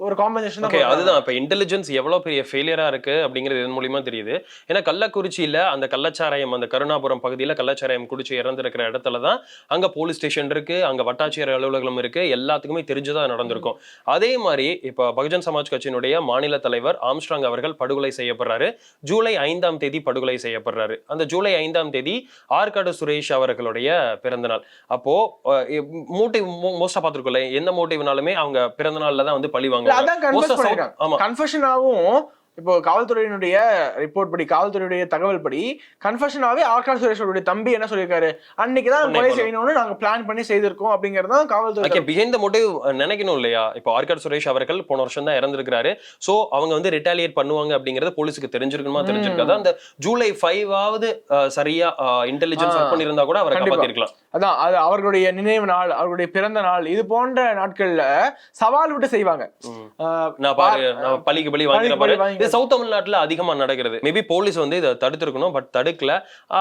[SPEAKER 2] ஒரு காம்பன்சேஷன்
[SPEAKER 3] ஓகே அதுதான் இப்ப இன்டெலிஜென்ஸ் எவ்வளவு பெரிய ஃபெயிலியரா இருக்கு அப்படிங்கிறது இதன் மூலியமா தெரியுது ஏன்னா கள்ளக்குறிச்சியில அந்த கள்ளச்சாராயம் அந்த கருணாபுரம் பகுதியில கள்ளச்சாராயம் குடிச்சு இறந்திருக்கிற இடத்துல தான் அங்க போலீஸ் ஸ்டேஷன் இருக்கு அங்க வட்டாட்சியர் அலுவலகம் இருக்கு எல்லாத்துக்குமே தெரிஞ்சுதா நடந்திருக்கும் அதே மாதிரி இப்ப பகுஜன் சமாஜ் கட்சியினுடைய மாநில தலைவர் ஆம்ஸ்ட்ராங் அவர்கள் படுகொலை செய்யப்படுறாரு ஜூலை ஐந்தாம் தேதி படுகொலை செய்யப்படுறாரு அந்த ஜூலை ஐந்தாம் தேதி ஆற்காடு சுரேஷ் அவர்களுடைய பிறந்த நாள் அப்போ மோட்டிவ் மோஸ்டா பார்த்திருக்கோம்ல எந்த மோட்டிவ்னாலுமே அவங்க பிறந்த நாள்ல தான் வந்து பழி
[SPEAKER 2] இல்ல,
[SPEAKER 3] வாங்குவாங்க
[SPEAKER 2] அதான் கன்ஃபர்ஸ் பண்ணிருக்காங்க. கன்ஃபெஷனாவும் இப்போ காவல்துறையினுடைய ரிப்போர்ட் படி காவல்துறையுடைய தகவல் படி கன்ஃபெஷனாவே ஆகாஷ் சுரேஷோட தம்பி என்ன சொல்லியிருக்காரு? அன்னைக்கு தான் கொலை. செய்யணும்னு நாங்க பிளான் பண்ணி செய்திருக்கோம் அப்படிங்கறது காவல்துறை
[SPEAKER 3] பிஹைண்ட் மோட்டிவ் நினைக்கணும் இல்லையா? இப்போ ஆர்காட் சுரேஷ் அவர்கள் போன வருஷம் தான் இறந்திருக்காரு சோ அவங்க வந்து ரிட்டாலியேட் பண்ணுவாங்க அப்படிங்கறது போலீஸுக்கு தெரிஞ்சிருக்கணுமா. தெரிஞ்சிருக்காது? அந்த ஜூலை ஃபைவ் ஆவது சரியா இன்டெலிஜென்ஸ் பண்ணியிருந்தா கூட அவரை
[SPEAKER 2] கண்டிப்பா.
[SPEAKER 3] காப்பாத்திருக்கலாம்.
[SPEAKER 2] அதான் அது அவர்களுடைய நினைவு நாள் அவர்களுடைய பிறந்த நாள் இது போன்ற நாட்கள்ல சவால் விட்டு செய்வாங்க.
[SPEAKER 3] பழிக்கு பழி இது சவுத் தமிழ்நாட்டுல அதிகமா நடக்கிறது. மேபி போலீஸ் வந்து இதை தடுத்திருக்கணும் பட் தடுக்கல.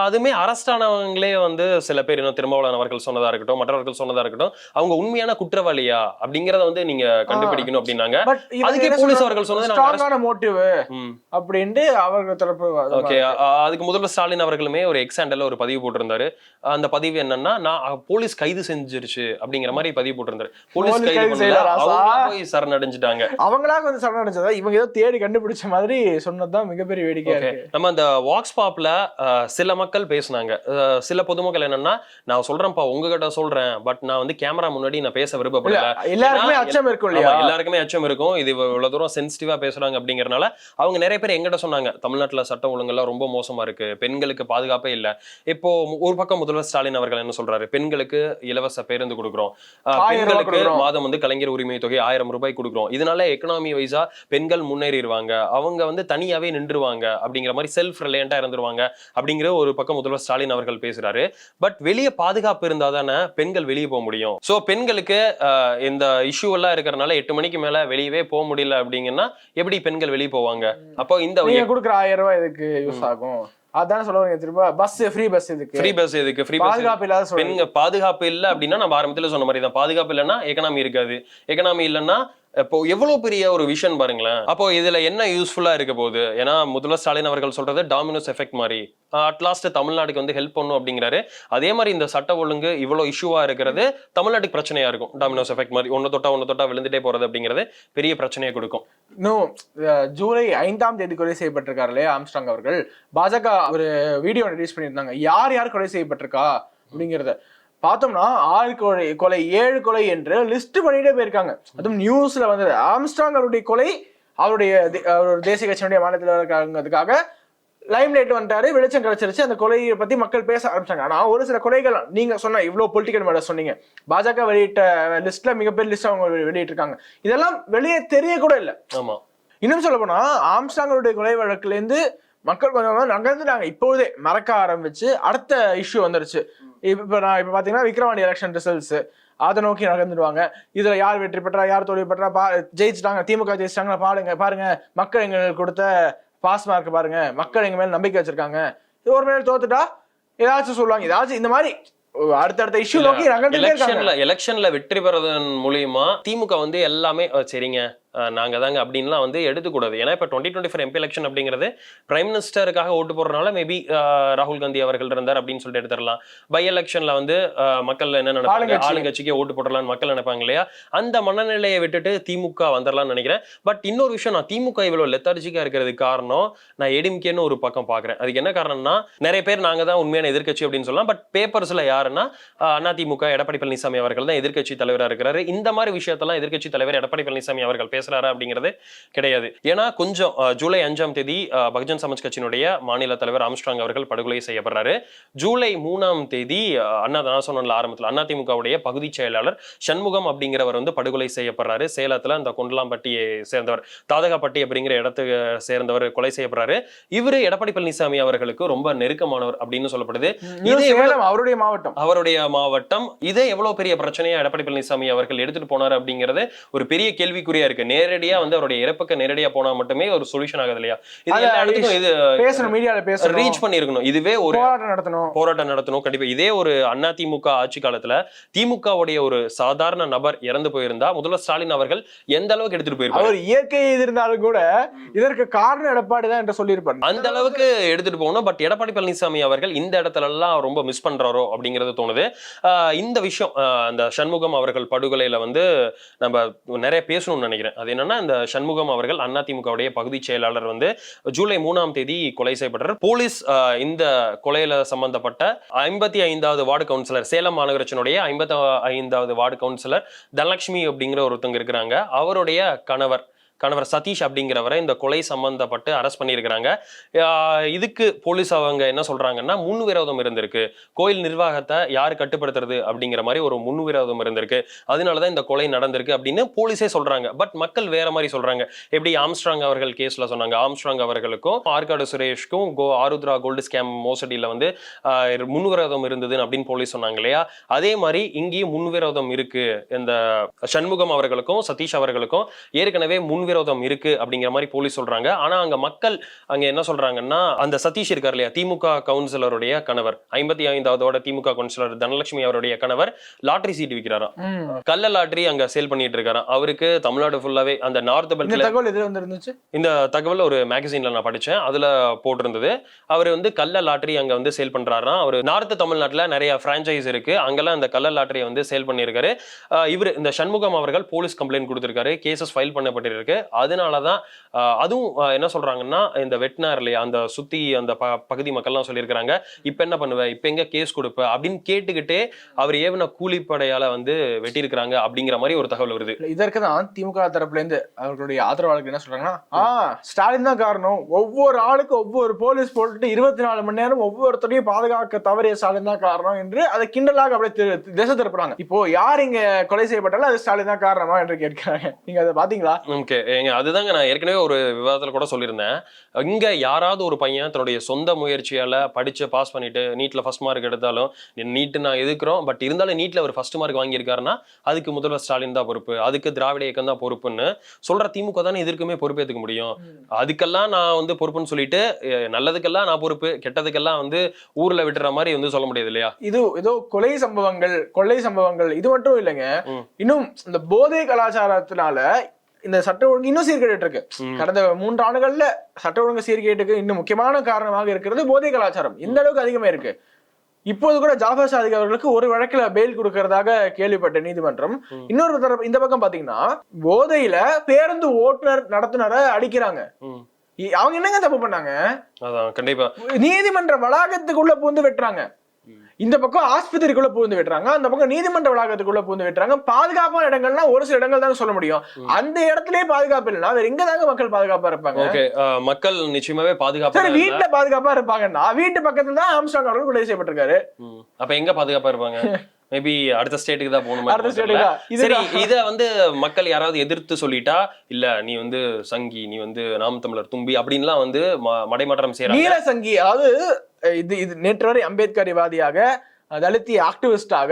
[SPEAKER 3] அதுமே அரெஸ்ட் ஆனவங்களே வந்து சில பேர் இன்னும் திருமாவளவன் அவர்கள் சொன்னதா இருக்கட்டும் மற்றவர்கள் சொன்னதா இருக்கட்டும் அவங்க உண்மையான குற்றவாளியா அப்படிங்கறத வந்து நீங்க கண்டுபிடிக்கணும் அப்படின்னாங்க.
[SPEAKER 2] பட்
[SPEAKER 3] அதுக்கே போலீஸ் அவர்கள் சொன்னது
[SPEAKER 2] மோட்டிவ் அப்படின்ட்டு அவர்கள் தரப்பு
[SPEAKER 3] ஓகே. அதுக்கு முதல்வர் ஸ்டாலின் அவர்களுமே ஒரு எக்ஸாண்டல்ல ஒரு பதிவு போட்டிருந்தாரு. அந்த பதிவு என்னன்னா நான் போலீஸ் கைது செஞ்சிருச்சு அப்படிங்கிற மாதிரி பதிவு போட்டிருந்தாரு. போலீஸ் கைது போய் சரணடைஞ்சிட்டாங்க.
[SPEAKER 2] அவங்களா கொஞ்சம் சரணடைஞ்சதா இவங்க ஏதோ தேடி கண்டுபிடிச்ச மாதிரி சொன்னதுதான் மிகப்பெரிய இருக்கு.
[SPEAKER 3] நம்ம அந்த வாக்ஸ் பாப்ல சில மக்கள் பேசுனாங்க. சில பொதுமக்கள் என்னன்னா நான் சொல்றேன்ப்பா உங்ககிட்ட சொல்றேன். பட் நான் வந்து கேமரா முன்னாடி நான் பேச விருப்பப்படல.
[SPEAKER 2] எல்லாருக்குமே அச்சம் இருக்கும் இல்லையா?
[SPEAKER 3] எல்லாருக்குமே அச்சம் இருக்கும். இது இவ்வளவு தூரம் சென்சிட்டிவா பேசுறாங்க அப்படிங்கறனால அவங்க நிறைய பேர் எங்கிட்ட சொன்னாங்க. தமிழ்நாட்டுல சட்டம் ஒழுங்கெல்லாம் ரொம்ப மோசமா இருக்கு. பெண்களுக்கு பாதுகாப்பே இல்ல. இப்போ ஒரு பக்கம் முதல்வர் ஸ்டாலின் அவர்கள் என்ன சொல்றாரு? பெண்களுக்கு இலவச பேருந்து கொடுக்குறோம். பெண்களுக்கு. மாதம் வந்து கலைஞர் உரிமை தொகை ஆயிரம் ரூபாய் கொடுக்குறோம். இதனால எக்கனாமி வைஸா பெண்கள் முன்னேறிடுவாங்க. அவங்க வந்து தனியாவே நின்றுவாங்க அப்படிங்கிற மாதிரி செல்ஃப் ரிலையண்டா இருந்துருவாங்க அப்படிங்கிற ஒரு பக்கம் முதல்வர் ஸ்டாலின் அவர்கள் பேசுறாரு. பட் வெளியே பாதுகாப்பு இருந்தா தானே பெண்கள் வெளியே போக முடியும். சோ பெண்களுக்கு இந்த இஷ்யூ எல்லாம் இருக்கிறனால எட்டு மணிக்கு மேல வெளியவே போக முடியல அப்படிங்கன்னா எப்படி பெண்கள் வெளியே போவாங்க? அப்போ இந்த
[SPEAKER 2] கொடுக்குற ஆயிரம் ரூபாய் இதுக்கு யூஸ் ஆகும்? அதானே சொல்ல வரீங்க திரும்ப? பஸ் ஃப்ரீ பஸ் இதுக்கு.
[SPEAKER 3] ஃப்ரீ பஸ் எதுக்கு ஃப்ரீ
[SPEAKER 2] பாதுகாப்பு இல்லாத
[SPEAKER 3] பெண்கள் பாதுகாப்பு இல்லை அப்படின்னா நம்ம ஆரம்பத்துல சொன்ன மாதிரி தான் பாதுகாப்பு இல்லைன்னா எக்கனாமி இருக்காது. எக்கனாமி இல்லைன்னா இப்போ எவ்வளவு பெரிய ஒரு விஷன் பாருங்களேன். அப்போ இதுல என்ன யூஸ்ஃபுல்லா இருக்க போகுது? ஏன்னா முதல்வர் ஸ்டாலின் அவர்கள் சொல்றது டாமினோஸ் எஃபெக்ட் மாதிரி. அட்லாஸ்ட் தமிழ்நாட்டுக்கு வந்து ஹெல்ப் பண்ணும் அப்படிங்கிறாரு. அதே மாதிரி இந்த சட்ட ஒழுங்கு இவ்வளோ இஷ்யூவா இருக்கிறது தமிழ்நாட்டுக்கு பிரச்சனையா இருக்கும். டாமினோஸ் எஃபெக்ட் மாதிரி. ஒன்று தொட்டா ஒன்று தொட்டா விழுந்துட்டே போறது அப்படிங்கிறது பெரிய பிரச்சனையை கொடுக்கும்.
[SPEAKER 2] இன்னும் ஜூலை ஐந்தாம் தேதி கொலை செய்யப்பட்டிருக்காரு இல்லையா ஆம்ஸ்டாங் அவர்கள். பாஜக ஒரு வீடியோ ரிலீஸ் பண்ணியிருந்தாங்க. யார் யார் கொலை செய்யப்பட்டிருக்கா அப்படிங்கிறத. பார்த்தோம்னா ஆறு கொலை கொலை ஏழு கொலை என்று லிஸ்ட் பண்ணிட்டே போயிருக்காங்க. அதுவும் நியூஸ்ல வந்தது. ஆம்ஸ்டாங் அவருடைய கொலை அவருடைய தேசிய கட்சியினுடைய மாநிலத்தில் இருக்காங்கிறதுக்காக லைம் லைட் வந்துட்டாரு வெளிச்சம் கிடைச்சிருச்சு. அந்த கொலையை பத்தி மக்கள் பேச ஆரம்பிச்சாங்க. ஆனா ஒரு சில கொலைகள் நீங்க சொன்ன இவ்வளவு பொலிட்டிக்கல் மேல சொன்னீங்க. பாஜக வெளியிட்ட லிஸ்ட்ல மிகப்பெரிய லிஸ்ட் அவங்க வெளியிட்டிருக்காங்க. இதெல்லாம் வெளியே தெரிய கூட இல்ல.
[SPEAKER 3] ஆமா.
[SPEAKER 2] இன்னும் சொல்ல போனா ஆம்ஸ்டாங்களுடைய கொலை வழக்குல இருந்து மக்கள் கொஞ்சம் கொஞ்சமா நகர்ந்துட்டாங்க. இப்போதே மறக்க ஆரம்பிச்சு அடுத்த இஷ்யூ வந்துருச்சு. இப்ப நான் இப்ப பாத்தீங்கன்னா விக்ரவாண்டி எலெக்ஷன் ரிசல்ட்ஸ் அதை நோக்கி நகர்ந்துடுவாங்க. இதுல யார் வெற்றி பெற்றா யார் தோல்வி பெற்றா பா ஜெயிச்சிட்டாங்க திமுக ஜெயிச்சிட்டாங்க பாருங்க பாருங்க. மக்கள் எங்களுக்கு கொடுத்த பாஸ் மார்க் பாருங்க. மக்கள் எங்க மேல நம்பிக்கை வச்சிருக்காங்க. இது ஒரு மேல தோத்துட்டா ஏதாச்சும் சொல்லுவாங்க. ஏதாச்சும் இந்த மாதிரி அடுத்தடுத்த இஷ்யூ நோக்கி இருக்காங்க.
[SPEAKER 3] எலெக்ஷன்ல எலெக்ஷன்ல வெற்றி பெறதன் மூலியமா திமுக வந்து எல்லாமே "அஹ், சரிங்க. அஹ், நாங்க தாங்க அப்படின்லாம் வந்து எடுத்துக்கூடாது. ஏன்னா இப்ப twenty twenty four MP election அப்படிங்கிறது பிரைம் மினிஸ்டருக்காக ஓட்டு போடுறதுனால மேபி ராகுல் காந்தி அவர்கள் இருந்தார் அப்படின்னு சொல்லிட்டு எடுத்துடலாம். பை எலெக்ஷன்ல வந்து மக்கள் என்ன நினைப்பாங்க?
[SPEAKER 2] ஆளுங்கட்சி.
[SPEAKER 3] ஆளுங்கட்சிக்கே ஓட்டு போடலாம்னு மக்கள் நினைப்பாங்க இல்லையா? அந்த மனநிலையை விட்டுட்டு திமுக வந்துடலாம்னு நினைக்கிறேன். பட் இன்னொரு விஷயம் நான் திமுக இவ்வளவு லெத்தார்ஜிக்கா இருக்கிறதுக்கு காரணம் நான் எடிம்கேன்னு ஒரு பக்கம் பாக்குறேன் அதுக்கு என்ன காரணம்னா நிறைய பேர் நாங்க தான் உண்மையான எதிர்க்கட்சி அப்படின்னு சொல்லலாம். பட் பேப்பர்ஸ்ல யாருன்னா அதிமுக எடப்பாடி பழனிசாமி அவர்கள் தான் எதிர்க்கட்சி தலைவரா இருக்கிறாரு. இந்த மாதிரி விஷயத்தெல்லாம் எதிர்க்கட்சி தலைவர் எடப்பாடி பழனிசாமி அவர்கள் பேசுறாரு அப்படிங்கிறது கிடையாது. ஏன்னா கொஞ்சம் ஜூலை அஞ்சாம் தேதி பகுஜன் சமாஜ் கட்சியினுடைய மாநில தலைவர் ஆம்ஸ்ட்ராங் அவர்கள் படுகொலை செய்யப்படுறாரு. ஜூலை மூணாம் தேதி அண்ணா நான் சொன்னல ஆரம்பத்தில் அதிமுகவுடைய பகுதி செயலாளர் சண்முகம் அப்படிங்கிறவர் வந்து படுகொலை செய்யப்படுறாரு. சேலத்துல அந்த கொண்டலாம்பட்டியை சேர்ந்தவர் தாதகாப்பட்டி அப்படிங்கிற இடத்துக்கு சேர்ந்தவர் கொலை செய்யப்படுறாரு. இவரு எடப்பாடி பழனிசாமி அவர்களுக்கு ரொம்ப நெருக்கமானவர் அப்படின்னு சொல்லப்படுது.
[SPEAKER 2] இது அவருடைய மாவட்டம்.
[SPEAKER 3] அவருடைய மாவட்டம் இதே எவ்வளவு பெரிய பிரச்சனையா எடப்பாடி பழனிசாமி அவர்கள் எடுத்துட்டு போனார் அப்படிங்கிறது ஒரு பெரிய கேள்விக்குறியா இருக்கு. நேரடியா வந்து அவருடைய இறப்புக்கு நேரடியா போனா மட்டுமே ஒரு சொல்யூஷன் ஆகுது இல்லையா? இது
[SPEAKER 2] அத
[SPEAKER 3] எல்லா இடத்துக்கும் இது
[SPEAKER 2] பேசணும் மீடியால பேசணும்.
[SPEAKER 3] ரீச் பண்ணிருக்கணும் இதுவே ஒரு
[SPEAKER 2] போராட்டம் நடத்தணும்.
[SPEAKER 3] போராட்டம் நடத்தணும் கண்டிப்பா. இதே ஒரு அண்ணா திமுக ஆட்சி காலத்துல திமுகவுடைய ஒரு சாதாரண நபர் இறந்து போயிருந்தா முதல்வர் ஸ்டாலின் அவர்கள் எந்த அளவுக்கு எடுத்துட்டு போயிருப்பாரு?
[SPEAKER 2] அவர் இயற்கை இருந்தாலும் கூட இதற்கு காரணம் எடப்பாடி தான் என்று சொல்லியிருப்பார்.
[SPEAKER 3] அந்த அளவுக்கு எடுத்துட்டு போகணும். பட் எடப்பாடி பழனிசாமி அவர்கள் இந்த இடத்துல எல்லாம் ரொம்ப மிஸ் பண்றாரோ அப்படிங்கிறது தோணுது. இந்த விஷயம் அந்த சண்முகம் அவர்கள் படுகொலையில வந்து நம்ம நிறைய பேசணும்னு நினைக்கிறேன். அது என்னன்னா இந்த சண்முகம் அவர்கள் அதிமுகவுடைய பகுதி செயலாளர் வந்து ஜூலை மூணாம் தேதி கொலை செய்யப்பட்டார். போலீஸ் இந்த கொலையில சம்பந்தப்பட்ட ஐம்பத்தி ஐந்தாவது வார்டு கவுன்சிலர் சேலம் மாநகராட்சியினுடைய ஐம்பத்தி ஐந்தாவது வார்டு கவுன்சிலர் தனலட்சுமி அப்படிங்கிற ஒருத்தவங்க இருக்கிறாங்க. அவருடைய கணவர் கணவர் சதீஷ் அப்படிங்கிறவரை இந்த கொலை சம்பந்தப்பட்டு அரெஸ்ட் பண்ணியிருக்கிறாங்க. இதுக்கு போலீஸ் அவங்க என்ன சொல்றாங்கன்னா முன்விரோதம் இருந்திருக்கு. கோயில் நிர்வாகத்தை யார் கட்டுப்படுத்துறது அப்படிங்கிற மாதிரி ஒரு முன்விரோதம் இருந்திருக்கு. அதனால தான் இந்த கொலை நடந்திருக்கு அப்படின்னு போலீஸே சொல்றாங்க. பட் மக்கள் வேற மாதிரி சொல்றாங்க. எப்படி ஆம்ஸ்ட்ராங் அவர்கள் கேஸ்ல சொன்னாங்க. ஆம்ஸ்ட்ராங் அவர்களுக்கும் ஆற்காடு சுரேஷ்க்கும் கோ ஆருத்ரா கோல்டு ஸ்கேம் மோசடியில் வந்து ஆஹ் முன்விரோதம் இருந்தது அப்படின்னு போலீஸ் சொன்னாங்க இல்லையா? அதே மாதிரி இங்கேயும் முன்விரோதம் இருக்கு. இந்த சண்முகம் அவர்களுக்கும் சதீஷ் அவர்களுக்கும் ஏற்கனவே முன் முன்விரோதம் இருக்கு அப்படிங்கிற மாதிரி போலீஸ் சொல்றாங்க. ஆனா அங்க மக்கள் அங்க என்ன சொல்றாங்கன்னா அந்த சதீஷ் இருக்கார் இல்லையா திமுக கவுன்சிலருடைய கணவர். ஐம்பத்தி ஐந்தாவதோட திமுக கவுன்சிலர் தனலட்சுமி அவருடைய கணவர் லாட்டரி சீட் விற்கிறாராம். கள்ள லாட்டரி அங்க சேல் பண்ணிட்டு இருக்காராம். அவருக்கு தமிழ்நாடு ஃபுல்லாவே அந்த நார்த் பெல்ட்ல
[SPEAKER 2] தகவல் எதுல
[SPEAKER 3] இந்த தகவல் ஒரு மேகசின்ல நான் படிச்சேன். அதுல போட்டிருந்தது. அவர் வந்து கள்ள லாட்டரி அங்க வந்து சேல் பண்றாராம். அவர் நார்த் தமிழ்நாட்டுல நிறைய பிரான்ச்சைஸ் இருக்கு. அங்கெல்லாம் இந்த கள்ள லாட்டரியை வந்து சேல் பண்ணியிருக்காரு. இவர் இந்த சண்முகம் அவர்கள் போலீஸ் கம்ப்ளைண்ட் கொடுத்திருக்காரு. கேசஸ் ஃபைல் பண்ணப்பட்டிருக்கு. அதனாலதான் ஆஹ் அதுவும் ஆஹ் என்ன சொல்றாங்கன்னா இந்த வெட்டினார் இல்லையா அந்த சுத்தி அந்த ப- பகுதி மக்கள்லாம் சொல்லியிருக்காங்க இப்ப என்ன பண்ணுவ இப்ப எங்க கேஸ் கொடுப்ப அப்படின்னு கேட்டுக்கிட்டே அவர் ஏவன கூலிப்படையால வந்து வெட்டியிருக்கிறாங்க அப்படிங்கிற மாதிரி ஒரு தகவல் வருது.
[SPEAKER 2] இதற்கு தான் திமுக தரப்புல இருந்து அவர்களுடைய ஆதரவாளர்கள் என்ன சொல்றாங்கன்னா ஆ ஸ்டாலின் தான் காரணம். ஒவ்வொரு ஆளுக்கு ஒவ்வொரு போலீஸ் போட்டுட்டு இருபத்தி நாலு மணி நேரம் ஒவ்வொருத்தரையும் பாதுகாக்க தவறிய ஸ்டாலின் தான் காரணம் என்று அதை கிண்டலாக அப்படியே திசை திருப்புறாங்க. இப்போ யார் இங்க கொலை செய்யப்பட்டாலும் அது ஸ்டாலின் தான் காரணமா என்று கேட்கிறாங்க. நீங்க அதை பாத்தீங்களா?
[SPEAKER 3] ஓகே. ஏங்க அதுதாங்க நான் ஏற்கனவே ஒரு விவாதத்துல கூட சொல்லியிருந்தேன். இங்க யாராவது ஒரு பையன் தன்னுடைய சொந்த முயற்சியால படிச்சு பாஸ் பண்ணிட்டு நீட்ல ஃபர்ஸ்ட் மார்க் எடுத்தாலும் நீட் நான் எதுக்குறோம்? பட் இருந்தாலும் நீட்ல ஒரு ஃபர்ஸ்ட் மார்க் வாங்கியிருக்காருன்னா அதுக்கு முதல்வர் ஸ்டாலின் தான் பொறுப்பு அதுக்கு திராவிட இயக்கம் தான் பொறுப்புன்னு சொல்ற திமுக தானே இதற்குமே பொறுப்பேற்றுக்க முடியும். அதுக்கெல்லாம் நான் வந்து பொறுப்புன்னு சொல்லிட்டு நல்லதுக்கெல்லாம் நான் பொறுப்பு கெட்டதுக்கெல்லாம் வந்து ஊர்ல விட்டுற மாதிரி வந்து சொல்ல முடியாது இல்லையா?
[SPEAKER 2] இது ஏதோ கொலை சம்பவங்கள் கொள்ளை சம்பவங்கள் இது மட்டும் இல்லைங்க. இன்னும் இந்த போதை கலாச்சாரத்தினால இந்த சட்ட ஒழுங்கு இன்னும் சீர்கேட்டு இருக்கு. கடந்த மூன்று ஆண்டுகள்ல சட்ட ஒழுங்கு சீர்கேட்டுக்கு இன்னும் முக்கியமான காரணமாக இருக்கிறது போதை கலாச்சாரம். இந்த அளவுக்கு அதிகமா இருக்கு. இப்போது கூட ஜாஃபர் சாதிக் அவர்களுக்கு ஒரு வழக்குல பெயில் கொடுக்கறதாக கேள்விப்பட்ட நீதிமன்றம். இன்னொரு தரப்பு இந்த பக்கம் பாத்தீங்கன்னா போதையில பேருந்து ஓட்டுநர் நடத்துனரை அடிக்கிறாங்க. அவங்க என்னங்க தப்பு பண்ணாங்க? நீதிமன்ற வளாகத்துக்குள்ள பூந்து வெட்டுறாங்க. இந்த பக்கம் ஆஸ்பத்திரிக்குள்ள பூந்து வெட்டுறாங்க அந்த பக்கம் நீதிமன்ற வளாகத்துக்குள்ள பூந்து வெட்டுறாங்க. பாதுகாப்பான இடங்கள்லாம் ஒரு சில இடங்கள் தாங்க சொல்ல முடியும். அந்த இடத்துலயே பாதுகாப்பு இல்லைன்னா வேற எங்க தாங்க மக்கள் பாதுகாப்பா இருப்பாங்க?
[SPEAKER 3] ஓகே மக்கள் நிச்சயமாவே
[SPEAKER 2] சரி
[SPEAKER 3] பாதுகாப்பு
[SPEAKER 2] வீட்டுல பாதுகாப்பா இருப்பாங்கன்னா வீட்டு பக்கத்துல தான் ஆம்ஸ்டாங் அவர்கள் கொலை செய்யப்பட்டிருக்காரு.
[SPEAKER 3] அப்ப எங்க பாதுகாப்பா இருப்பாங்க? மேபி அடுத்த ஸ்டேட்டுக்கு தான் போகணுமா
[SPEAKER 2] அடுத்த. ஸ்டேட்டுக்கு
[SPEAKER 3] சரி இத வந்து மக்கள் யாராவது எதிர்த்து சொல்லிட்டா இல்ல நீ வந்து சங்கி நீ வந்து நாம் தமிழர் தும்பி அப்படின்லாம் வந்து மடைமாற்றம் செய்யறாங்க
[SPEAKER 2] நீல சங்கி அதாவது இது இது நேற்று வரை அம்பேத்கர்வாதியாக அஹ், தலித் ஆக்டிவிஸ்டாக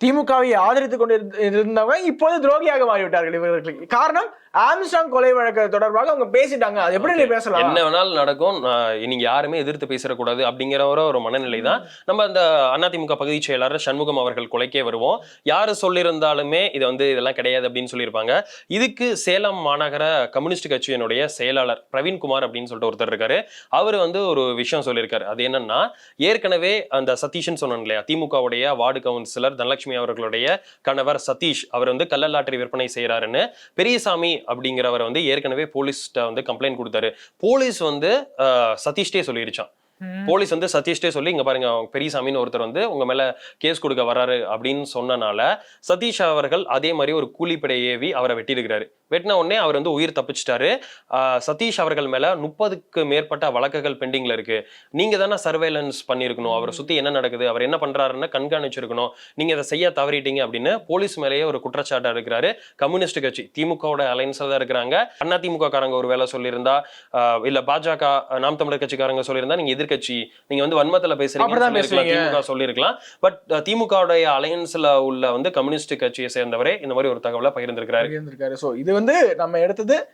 [SPEAKER 2] திமுகவை ஆதரித்துக் கொண்டு இருந்தவங்க இப்போது துரோகியாக மாறிவிட்டார்கள் இவர்களுக்கு. காரணம் ஆம்ஸ்டாங் கொலை வழக்கு தொடர்பாக அவங்க பேசிட்டாங்க. அது எப்படி நீ பேசலாம்?
[SPEAKER 3] என்ன வேணாலும் நடக்கும். நீங்க யாருமே எதிர்த்து பேசக்கூடாது அப்படிங்கிற ஒரு மனநிலை தான் நம்ம அந்த அதிமுக பகுதி செயலாளர் சண்முகம் அவர்கள் கொலைக்கே வருவோம். யாரு சொல்லியிருந்தாலுமே இது வந்து இதெல்லாம் கிடையாது அப்படின்னு சொல்லியிருப்பாங்க. இதுக்கு சேலம் மாநகர கம்யூனிஸ்ட் கட்சியினுடைய செயலாளர் பிரவீன்குமார் அப்படின்னு சொல்லிட்டு ஒருத்தர் இருக்காரு. அவர் வந்து ஒரு விஷயம் சொல்லியிருக்காரு. அது என்னன்னா ஏற்கனவே அந்த சதீஷ்னு சொன்னோம் இல்லையா? திமுகவுடைய வார்டு கவுன்சிலர் தனலட்சுமி அவர்களுடைய கணவர் சதீஷ் அவர் வந்து கள்ள லாட்டரி விற்பனை செய்யறாருன்னு பெரியசாமி அப்படிங்கிறவர் வந்து ஏற்கனவே போலீஸ்ட்ட வந்து கம்ப்ளைண்ட் கொடுத்தாரு. போலீஸ் வந்து சதீஷ்டே சொல்லிருச்சான் போலீஸ் வந்து சதீஷ்டே சொல்லி இங்க பாருங்க பெரியசாமின்னு ஒருத்தர் வந்து உங்க மேல கேஸ் கொடுக்க வர்றாரு அப்படின்னு சொன்னனால சதீஷ் அவர்கள் அதே மாதிரி ஒரு கூலிப்படை ஏவி அவரை வெட்டியிருக்கிறாரு. வெட்டின உடனே அவர் வந்து உயிர் தப்பிச்சிட்டாரு. சதீஷ் அவர்கள் மேல முப்பதுக்கு மேற்பட்ட வழக்குகள் பெண்டிங்ல இருக்கு. நீங்க தானே சர்வேலன்ஸ் பண்ணியிருக்கணும். அவரை சுத்தி என்ன நடக்குது? அவர் என்ன பண்றாருன்னு கண்காணிச்சிருக்கணும். நீங்க இதை செய்ய தவறிட்டீங்க அப்படின்னு போலீஸ் மேலேயே ஒரு குற்றச்சாட்டா இருக்கிறாரு. கம்யூனிஸ்ட் கட்சி திமுகவோட அலைன்ஸ்ல தான் இருக்கிறாங்க. அண்ணா திமுக காரங்க ஒரு வேலை சொல்லியிருந்தா இல்ல பாஜக நாம் தமிழர் கட்சிக்காரங்க சொல்லியிருந்தா நீங்க எதிர்க்கட்சி நீங்க வந்து வன்மத்துல பேசுறீங்க. திமுக சொல்லியிருக்கலாம். பட் திமுகவுடைய அலையன்ஸ்ல உள்ள வந்து கம்யூனிஸ்ட் கட்சியை சேர்ந்தவரே இந்த மாதிரி ஒரு தகவலை பகிர்ந்திருக்கிறாரு.
[SPEAKER 2] இது வந்து நம்ம எடுத்தது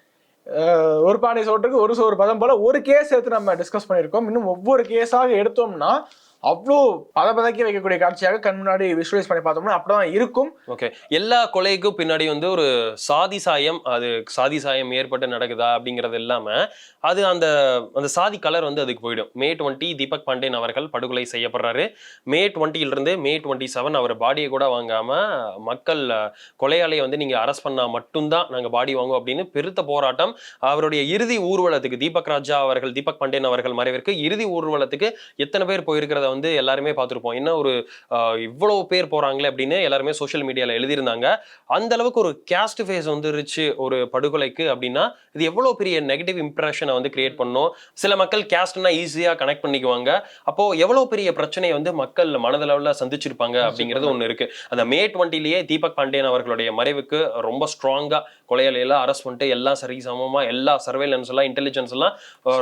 [SPEAKER 2] ஒரு பானை சோற்றுக்கு ஒரு சோறு பதம் போல ஒரு கேஸ் எடுத்து நம்ம டிஸ்கஸ் பண்ணியிருக்கோம். இன்னும் ஒவ்வொரு கேஸாக எடுத்தோம்னா அவ்வளோ பதபதக்கி வைக்கக்கூடிய காட்சியாக கண் முன்னாடி விஷுவலைஸ் பண்ணி பார்த்தோம்னா அப்படிதான் இருக்கும்.
[SPEAKER 3] ஓகே. எல்லா கொலைக்கும் பின்னாடி வந்து ஒரு சாதி சாயம் அது சாதி சாயம் ஏற்பட்டு நடக்குதா அப்படிங்கிறது இல்லாமல் அது அந்த அந்த சாதி கலர் வந்து அதுக்கு போயிடும். மே டுவெண்ட்டி தீபக் பாண்டேன் அவர்கள் படுகொலை செய்யப்படுறாரு. மே டுவெண்ட்டிலிருந்து மே டுவெண்ட்டி செவன் அவர் பாடியை கூட வாங்காமல் மக்கள் அஹ், கொலையாளியை வந்து நீங்கள் அரெஸ்ட் பண்ணால் மட்டும்தான் நாங்கள் பாடி வாங்குவோம் அப்படின்னு பெருத்த போராட்டம். அவருடைய இறுதி ஊர்வலத்துக்கு தீபக் ராஜா அவர்கள் தீபக் பாண்டேன் அவர்கள் மறைவிற்கு இறுதி ஊர்வலத்துக்கு எத்தனை பேர் போயிருக்கிறத வந்து எல்லாருமே பார்த்திருப்போம். என்ன ஒரு ஆஹ், இவ்வளவு பேர் போறாங்களே அப்படின்னு எல்லாருமே சோஷியல் மீடியால எழுதியிருந்தாங்க. அந்த அளவுக்கு ஒரு கேஸ்ட் ஃபேஸ் வந்துருச்சு ஒரு படுகொலைக்கு அப்படின்னா இது எவ்வளவு பெரிய நெகட்டிவ் இம்ப்ரெஷனை வந்து கிரியேட் பண்ணும். சில மக்கள் கேஸ்ட்னா ஈஸியா கனெக்ட் பண்ணிக்குவாங்க. அப்போ எவ்வளவு பெரிய பிரச்சனையை வந்து மக்கள் மனதளவுல சந்திச்சிருப்பாங்க அப்படிங்கிறது ஒண்ணு இருக்கு. அந்த மே டுவெண்ட்டிலேயே தீபக் பாண்டியன் அவர்களுடைய மறைவுக்கு ரொம்ப ஸ்ட்ராங்கா கொலையாளியெல்லாம் அரெஸ்ட் பண்ணிட்டு எல்லாம் சரி சமமா எல்லா சர்வேலன்ஸ் எல்லாம் இன்டெலிஜென்ஸ் எல்லாம்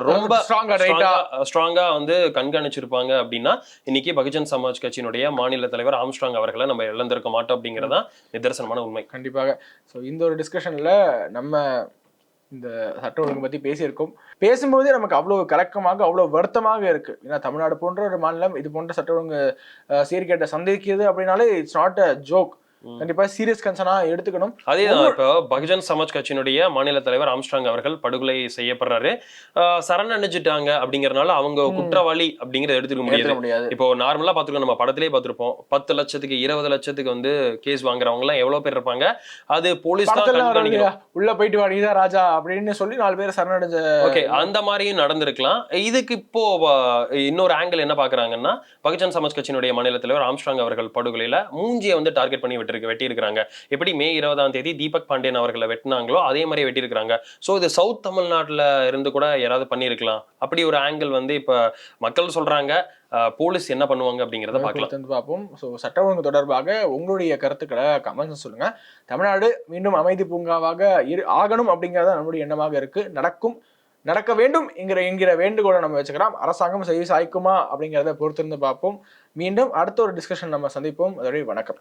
[SPEAKER 3] ரொம்ப
[SPEAKER 2] Strong ஆ, right ஆ.
[SPEAKER 3] ஸ்ட்ராங்கா வந்து கண்காணிச்சிருப்பாங்க அப்படின்னா இன்னைக்கு பகுஜன் சமாஜ் கட்சியினுடைய மாநில தலைவர் ஆம்ஸ்ட்ராங் அவர்களை நம்ம இழந்திருக்க மாட்டோம் அப்படிங்கிறதா நிதர்சனமான உண்மை.
[SPEAKER 2] கண்டிப்பாக. ஸோ இந்த ஒரு டிஸ்கஷன்ல நம்ம இந்த சட்ட ஒழுங்கு பத்தி பேசியிருக்கோம். பேசும்போதே நமக்கு அவ்வளவு கலக்கமாக அவ்வளவு வருத்தமாக இருக்கு. ஏன்னா தமிழ்நாடு போன்ற ஒரு மாநிலம் இது போன்ற சட்ட ஒழுங்கு அஹ், சீர்கேட்டை சந்திக்கிறது அப்படின்னாலே இட்ஸ் நாட் அ ஜோக் கண்டிப்பா சீரியஸ் கன்சர்னா எடுத்துக்கணும்.
[SPEAKER 3] அதேதான் இப்போ பகுஜன் சமாஜ் கட்சியினுடைய மாநில தலைவர் ஆம்ஸ்ட்ராங் அவர்கள் படுகொலை செய்யப்படுறாரு. சரண் அடைஞ்சிட்டாங்க அப்படிங்கறதுனால அவங்க. குற்றவாளி அப்படிங்கறத எடுத்துக்க முடியாது. இப்போ நார்மலா பாத்துருக்கோம் நம்ம படத்திலே பார்த்திருப்போம். பத்து லட்சத்துக்கு இருபது லட்சத்துக்கு வந்து கேஸ் வாங்குறவங்க எல்லாம் எவ்வளவு பேர் இருப்பாங்க? அது போலீஸ் தான்
[SPEAKER 2] உள்ள போயிட்டு வா நீதான் ராஜா அப்படின்னு சொல்லி நாலு பேர் சரணடைஞ்ச
[SPEAKER 3] ஓகே அந்த மாதிரியும் நடந்திருக்கலாம். இதுக்கு இப்போ இன்னொரு ஆங்கிள் என்ன பாக்குறாங்கன்னா பகுஜன் சமாஜ் கட்சியினுடைய மாநில தலைவர் ஆம்ஸ்ட்ராங் அவர்கள் படுகொலையில மூஞ்சியை வந்து டார்கெட் பண்ணி விட்டுருக்கு வெட்டி இருக்காங்க எப்படி மே இருபதாம் தேதி தீபக் பாண்டியன் அவர்களை வெட்டினாங்களோ அதே மாதிரி வெட்டி இருக்காங்க ஸோ இது சவுத் தமிழ்நாட்டுல இருந்து கூட யாராவது பண்ணியிருக்கலாம். அப்படி ஒரு ஆங்கிள் வந்து இப்ப மக்கள் சொல்றாங்க. அஹ், போலீஸ் என்ன பண்ணுவாங்க அப்படிங்கறத பார்க்கலாம்.
[SPEAKER 2] வந்து பார்ப்போம். ஸோ சட்ட ஒழுங்கு தொடர்பாக உங்களுடைய கருத்துக்களை கமெண்ட்ஸ் சொல்லுங்க. தமிழ்நாடு மீண்டும் அமைதி பூங்காவாக இரு ஆகணும் அப்படிங்கறது நம்முடைய எண்ணமாக இருக்கு. நடக்கும் நடக்க வேண்டும் என்கிற என்கிற வேண்டுகோளை நம்ம வச்சுக்கலாம் அரசாங்கம் செவி சாய்க்குமா அப்படிங்கிறத பொறுத்திருந்து பார்ப்போம். மீண்டும் அடுத்த ஒரு டிஸ்கஷன் நம்ம சந்திப்போம். அதோடைய வணக்கம்.